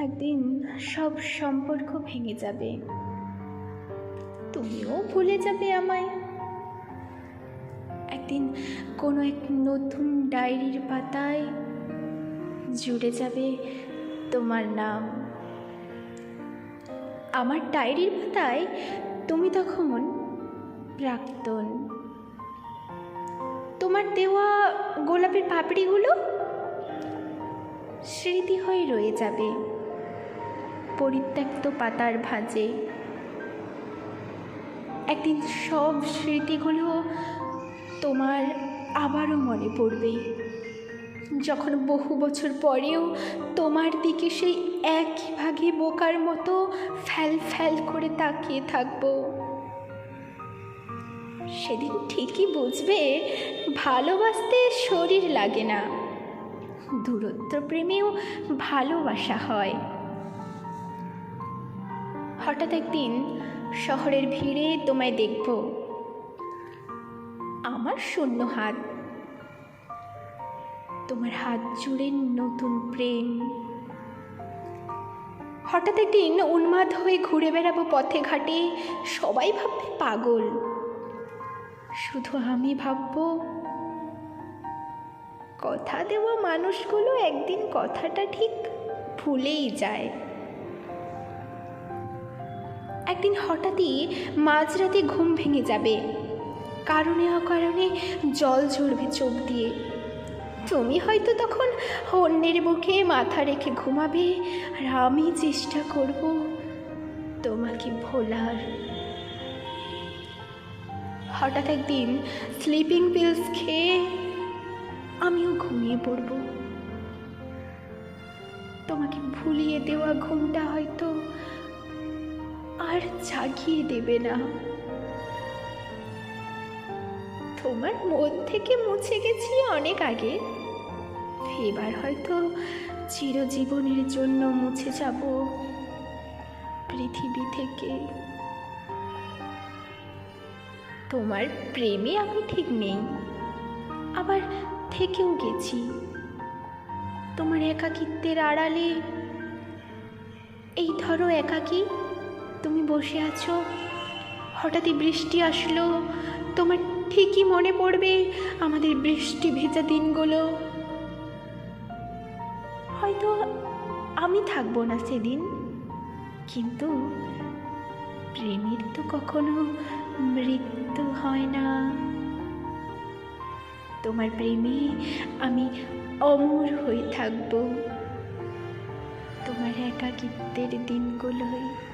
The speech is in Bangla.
একদিন সব সম্পর্ক ভেঙে যাবে। তুমিও ভুলে যাবে আমায়। একদিন কোনো এক নতুন ডায়েরির পাতায় জুড়ে যাবে তোমার নাম। আমার ডায়েরির পাতায় তুমি তখন প্রাক্তন। তোমার দেওয়া গোলাপের পাপড়িগুলো স্মৃতি হয়ে রয়ে যাবে। পরিত্যক্ত পাতার ভাঁজে। একদিন সব স্মৃতিগুলো তোমার আবারও মনে পড়বে। যখন বহু বছর পরেও তোমার দিকে সেই একই ভাগে বোকার মতো ফ্যাল ফ্যাল করে তাকিয়ে থাকব। সেদিন ঠিকই বুঝবে, ভালোবাসতে শরীর লাগে না। দূরত্ব প্রেমেও ভালোবাসা হয়। হঠাৎ একদিন শহরের ভিড়ে তোমায় দেখব। আমার শূন্য হাত। তোমার হাত জুড়ে নতুন প্রেম। হঠাৎ একদিন উন্মাদ হয়ে ঘুরে বেড়াবো পথে ঘাটে, সবাই ভাববে পাগল। শুধু আমি ভাববো, কথা দেওয়া মানুষগুলো একদিন কথাটা ঠিক ভুলেই যায়। একদিন হঠাৎই মাঝরাতে ঘুম ভেঙে যাবে। কারণে অকারণে জল ঝরবে চোখ দিয়ে। তুমি হয়তো তখন অন্যের বুকে মাথা রেখে ঘুমাবে আর আমি চেষ্টা করব তোমাকে ভোলার। হঠাৎ একদিন স্লিপিং পিলস খেয়ে আমিও ঘুমিয়ে পড়ব। তোমাকে ভুলিয়ে দেওয়া ঘুমটা হয়তো আর জাগিয়ে দেবে না। তোমার মন থেকে মুছে গেছি অনেক আগে। এবার হয়তো চিরজীবনের জন্য মুছে যাব পৃথিবী থেকে। তোমার প্রেমে আমি ঠিক নেই, আবার থেকেও গেছি। তোমার একাকিত্বের আড়ালে, এই ধরো একাকী তুমি বসে আছো? হঠাৎই বৃষ্টি আসলো। তোমার ঠিকই মনে পড়বে আমাদের বৃষ্টি ভেজা দিনগুলো। হয়তো আমি থাকব না সেদিন, কিন্তু প্রেমের তো কখনো মৃত্যু হয় না। তোমার প্রেমে আমি অমর হয়ে থাকব। তোমার একাকিত্বের দিনগুলোয়